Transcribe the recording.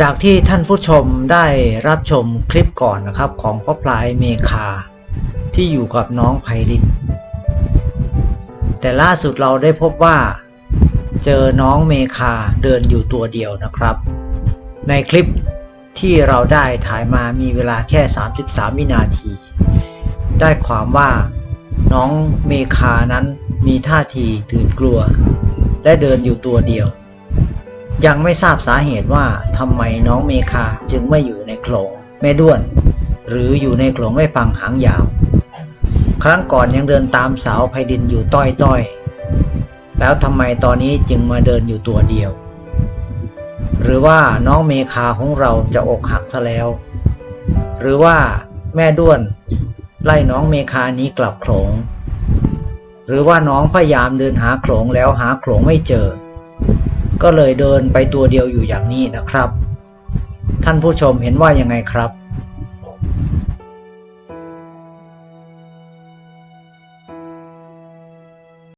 จากที่ท่านผู้ชมได้รับชมคลิปก่อนนะครับของพ่อพลายเมคา ที่อยู่กับน้องไพรินแต่ล่าสุดเราได้พบว่า เจอน้องเมคาเดินอยู่ตัวเดียวนะครับ ในคลิปที่เราได้ถ่ายมามีเวลาแค่ 33 วินาที ได้ความว่าน้องเมคานั้นมีท่าทีตื่นกลัว และเดินอยู่ตัวเดียว ยังไม่ทราบสาเหตุว่าทำไมน้องเมคาจึงไม่อยู่ในโขลงแม่ด้วน หรืออยู่ในโขลงแม่ปังหางยาว ครั้งก่อนยังเดินตามสาวไพดินอยู่ต้อยต้อยๆแล้วทำไมตอนนี้จึงมาเดินอยู่ตัวเดียว หรือว่าน้องเมคาของเราจะอกหักซะแล้ว หรือว่าแม่ด้วน ไล่น้องเมคานี้กลับโขลงหรือว่าน้องพยายามเดินหาโขลงแล้วหาโขลงไม่เจอ ก็เลยเดินไปตัวเดียวอยู่อย่างนี้นะครับ ท่านผู้ชมเห็นว่ายังไงครับ